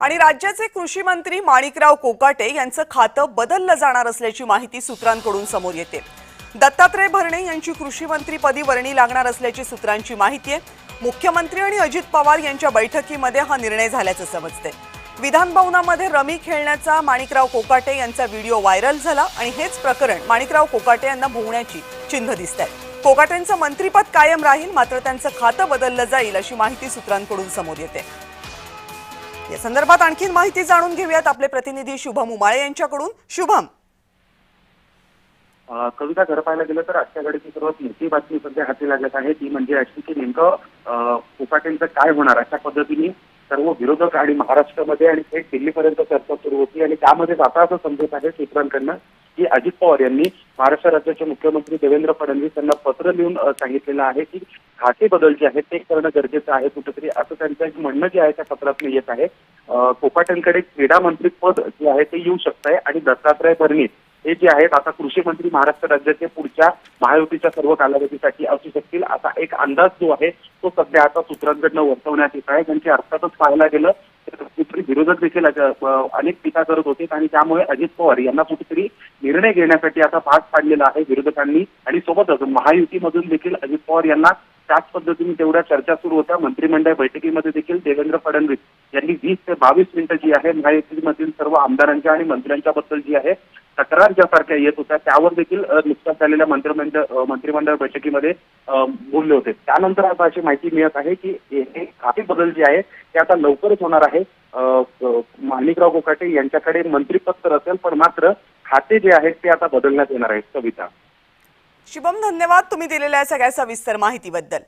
आणि राज्याचे कृषी मंत्री माणिकराव कोकाटे यांचं खातं बदललं जाणार असल्याची माहिती सूत्रांकडून समोर येते. दत्तात्रय भरणे यांची कृषी मंत्रीपदी वर्णी लागणार असल्याची सूत्रांची माहिती आहे. मुख्यमंत्री आणि अजित पवार यांच्या बैठकीमध्ये हा निर्णय झाल्याचं समजते विधानभवनामध्ये रमी खेळण्याचा माणिकराव कोकाटे यांचा व्हिडिओ व्हायरल झाला आणि हेच प्रकरण माणिकराव कोकाटे यांना भोवण्याची चिन्ह दिसत आहे कोकाटेंचं मंत्रीपद कायम राहील मात्र त्यांचं खातं बदललं जाईल अशी माहिती सूत्रांकडून समोर येते. या संदर्भात आणखीन माहिती जाणून घेऊयात आपले प्रतिनिधी शुभम उमाळे यांच्याकडून. शुभम. कविता खरं पाहायला गेलं तर आजच्या घडीची सर्वात मोठी बातमी सध्या हाती लागत आहे. ती म्हणजे अशी की नेमकं अ, काय होणार? अशा पद्धतीने सर्व विरोधक आणि महाराष्ट्रामध्ये आणि थेट दिल्लीपर्यंत चर्चा सुरू होती आणि त्यामध्ये आता असं समजत आहे सूत्रांकडनं की अजित पवार यांनी महाराष्ट्र राज्याचे मुख्यमंत्री देवेंद्र फडणवीस यांना पत्र लिहून सांगितलेलं आहे की खाते बदल जे आहेत ते करणं गरजेचं आहे कुठेतरी. असं त्यांचं एक म्हणणं जे आहे त्या पत्रातून येत आहे. अ, कोकाटेंकडे क्रीडा मंत्री पद जे आहे ते येऊ शकत आहे आणि दत्तात्रय भरणीत हे जे आहेत आता कृषी मंत्री महाराष्ट्र राज्याचे पुढच्या महायुतीच्या सर्व कालावधीसाठी असू शकतील. असा एक अंदाज जो आहे तो सध्या आता सूत्रांकडनं वर्तवण्यात येत आहे. त्यांची अर्थातच पाहायला गेलं तर कुठेतरी विरोधक देखील अनेक टीका करत होते आणि त्यामुळे अजित पवार यांना कुठेतरी निर्णय घेण्यासाठी आता भाग पाडलेला आहे विरोधकांनी. आणि सोबतच महायुतीमधून देखील अजित पवार यांना त्याच पद्धतीने तेवढ्या चर्चा सुरू होत्या. मंत्रिमंडळ बैठकीमध्ये देखील देवेंद्र फडणवीस यांनी वीस ते बावीस मिनिटं जी आहे महायुतीमधील सर्व आमदारांच्या आणि मंत्र्यांच्या बद्दल जी आहे तक्रार ज्यासारख्या येत होत्या त्यावर देखील अ, नुकत्याच झालेल्या मंत्रिमंडळ मंत्रिमंडळ बैठकीमध्ये बोलले होते. त्यानंतर आता अशी माहिती मिळत आहे की हे काही बदल जे आहे ते आता लवकरच होणार आहे. माणिकराव कोकाटे यांच्याकडे मंत्रिपद तर असेल पण मात्र खाते जे आहेत ते आता बदलण्यात येणार आहेत. कविता. शुभम धन्यवाद तुम्ही दिलेल्या सगळ्या सविस्तर माहितीबद्दल.